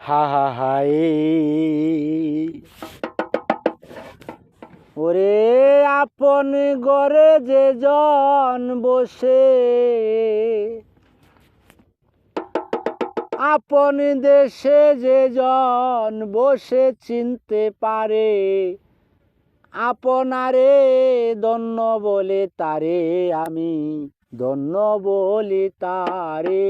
হা ওরে আপন গরে যে জন বসে, আপন দেশে যে জন বসে চিনতে পারে, আপনারে দন্য বলে তারে, আমি দন্য বলি তারে।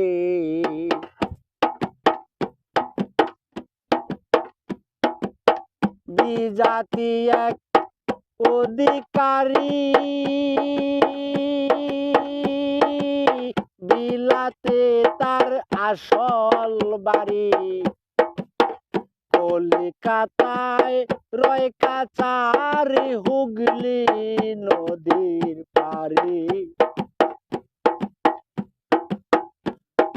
বিজাতি এক অধিকারী। বিলাতে তার আসল বাড়ি। কলিকাতায় রয় কাচারি হুগলি নদীর পারি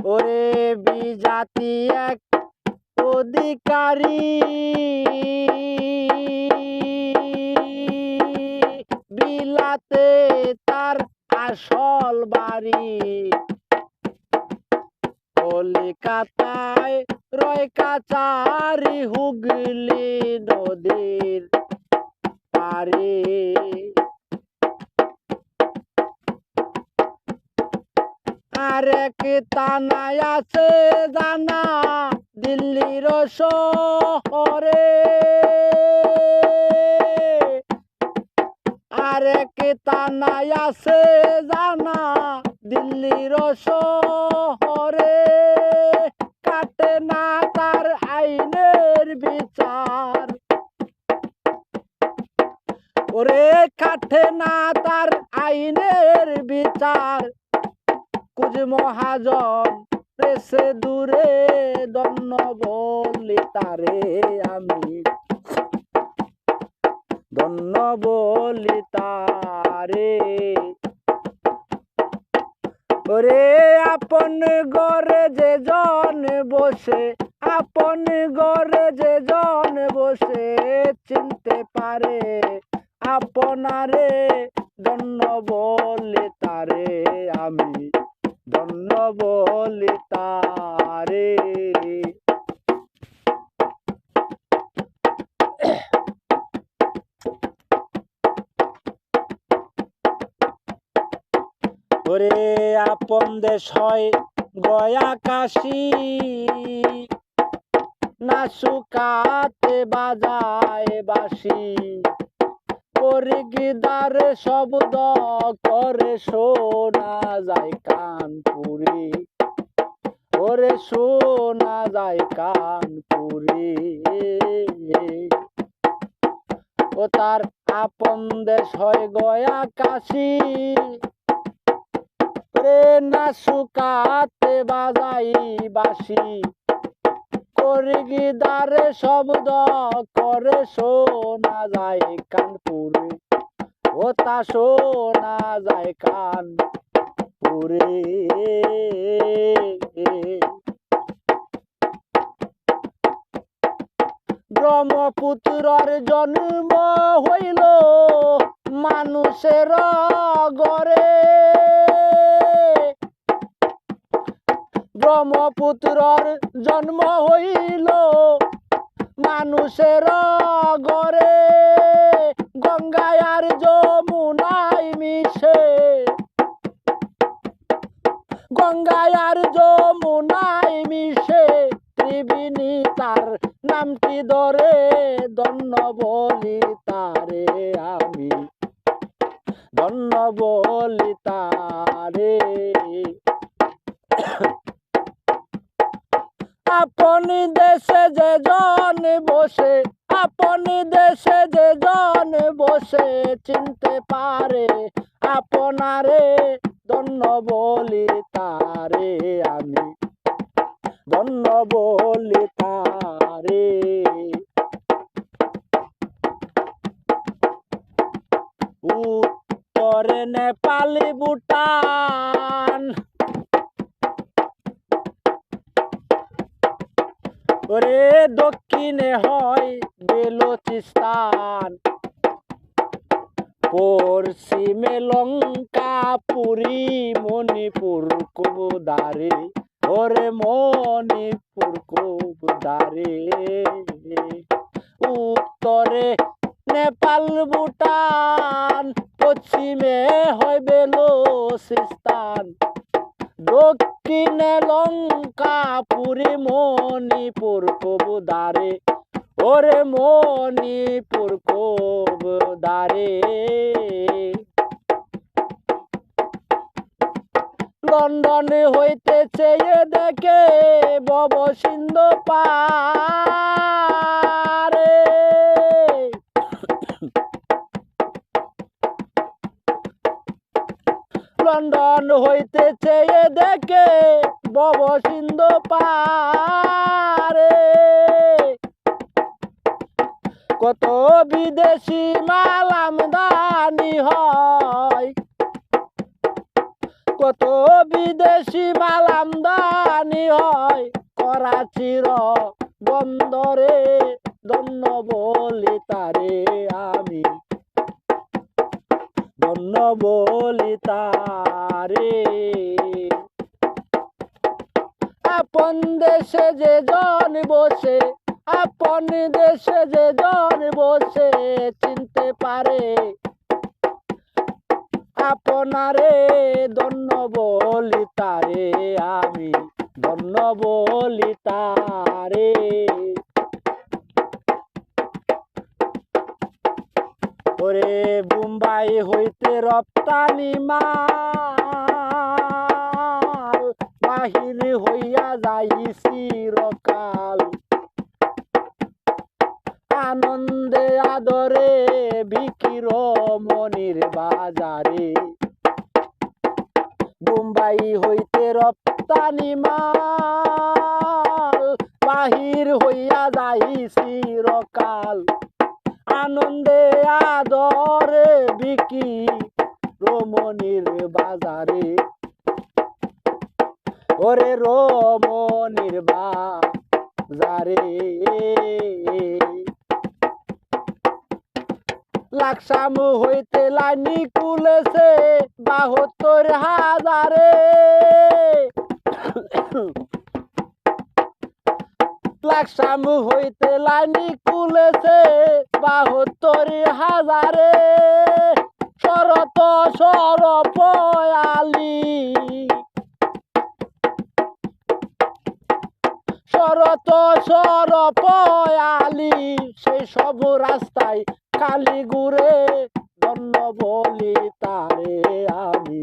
ওরে বিজাতি এক অধিকারী। বিলাতে তার আসল বাড়ি। কলিকাতায় রয় কাচারি হুগলি নদীর পারে আর এক তানায় আছে জানা দিল্লির শহরে। আর এক তানায় আছে জানা? দিল্লির শহরে কাটে না তার আইনের বিচার। ওরে কাটে না তার আইনের বিচার। কুজ মহাজন প্রেসে দূরে দন্ন বলি তারে আমি। দন্ন বলি তারে। ওরে আপন গরে যে জন বসে, আপন গরে যে জন বসে চিনতে পারে। আপনারে দন্ন বলি তারে, আমি দন্ন বলি তারে। ওরে আপন দেশ হয় গয়া কাশি নাসুকাতে বাজায় বাসি করে গিদার শব্দ করে শোনা যায় কানপুরি। ওরে শোনা যায় কানপুরি। ও তার আপন দেশ হয় গয়া কাশি রে না শুকাতে বাজাই বাসি করে গিদারে শব্দ করে শোনা যায় কানপুরে। ও তা শোনা যায় কানপুরে। ব্রহ্মপুত্রর জন্ম হইল মানুষের গরে ব্রহ্মপুত্রর জন্ম হইল। মানুষের গরে গঙ্গায় আর যমুনাই মিশে। গঙ্গায় আর যমুনাই মিশে। ত্রিবিনী তার নামটি ধরে দন্ন বলি তারে আমি। দন্ন বলি তারে আপন দেশে যে জন বসে, আপন দেশে যে জন বসে চিনতে পারে, আপনারে দন্ন বলি তারে আমি। দন্ন বলি তারে। উত্তরে নেপালি ভুটান দক্ষিণে হয় বেলুচিস্তান। পশ্চিমে লঙ্কা পুরী মণিপুর কুমুদারে ওরে মণিপুর খুব উত্তরে নেপাল, ভুটান, পশ্চিমে হয় বেলুচিস্তান। দক্ষিণে লঙ্কা পুরী মণিপুর খুব দারে। ওরে মণিপুর খুব দারে। লন্ডন হইতেছে এ দেখে বব সিন্ধ পারে লন্ডন হইতেছে এ দেখে বব সিন্ধ পারে কত বিদেশি মাল আমদানি হয়। কত বিদেশি মাল আমদানি হয়। করাচির বন্দরে ধন্য বলি তারে আমি। ধন্য বলি তারে। আপন দেশে যে জন বসে, আপন দেশে যে জন বসে, চিনতে পারে। আপনারে ধন্য বলি তারে, আমি ধন্য বলি তারে। ওরে বুম্বাই হইতে রপ্তানি মাল বাহির হইয়া যাই চিরকাল। আনন্দে, আদরে, বিকির মনির বাজারে। বোম্বাই হইতে রপ্তানি মাল, বাহির হইয়া যাই চিরকাল। আনন্দে, আদরে বিকি রমণীর বাজারে। ওরে রমণীর বাজারে লাকসাম হইতে লাইনি কুলেছে, বাহাত্তর হাজারে। লাকসাম হইতে লাইনি কুলেছে, বাহাত্তর হাজারে। শরত সরপয়ালি শরত সরপয়ালি সেই সব রাস্তায় কালি গুরে ধন্য বলি তারে আমি।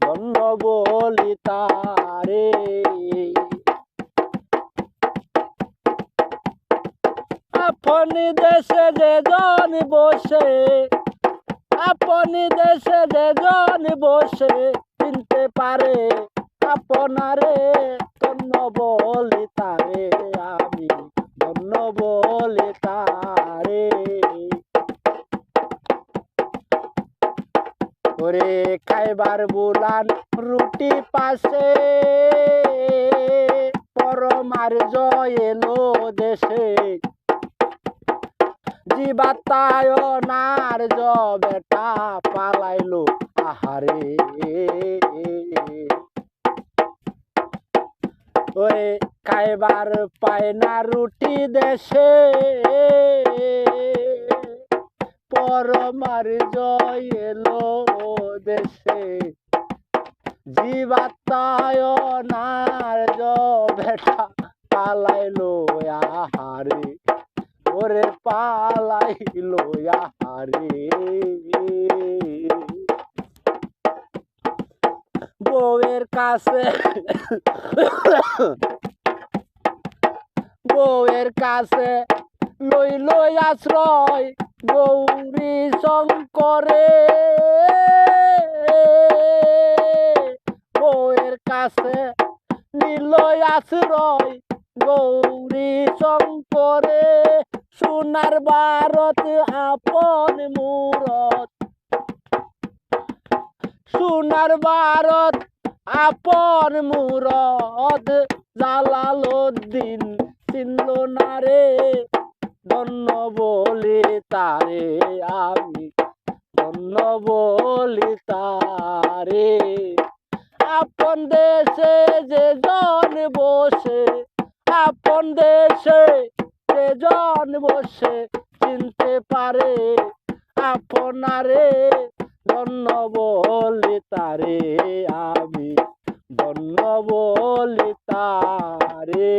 ধন্য বলি তারে। আপন দেশে যে জন বসে, আপন দেশে যে জন বসে, চিনতে পারে আপনারে ধন্য বলি তারে আমি ধন্য বলি তারে। ওরে খাইবার বুলান রুটি পাশে, পরমার জয় এলো দেশে। জীবাতায় নার জ বেটা পালাইলো আহারে। ওরে খাইবার পায় না রুটি দেশে। পরমার জয় এলো দেশে। জীবাতায় নার বেটা পালাইলো আহারে। ওরে পালাইলো আহারে। বউয়ের কাছে বউয়ের কাছে লই লই আশ্রয় গৌরী শঙ্করে বউয়ের কাছে নিলয় আশ্রয় গৌরী শঙ্করে সোনার ভারত আপন মূরত সোনার ভারত আপন মুরদ জালালুদ্দিন চিনল না রে। ধন্য বলি তারে আমি, ধন্য বলি তারে। আপন দেশে যে জন বসে, আপন দেশে যে জন বসে, চিনতে পারে আপনারে। ধন্য বলি তারে আমি ধন্য বলি তারে।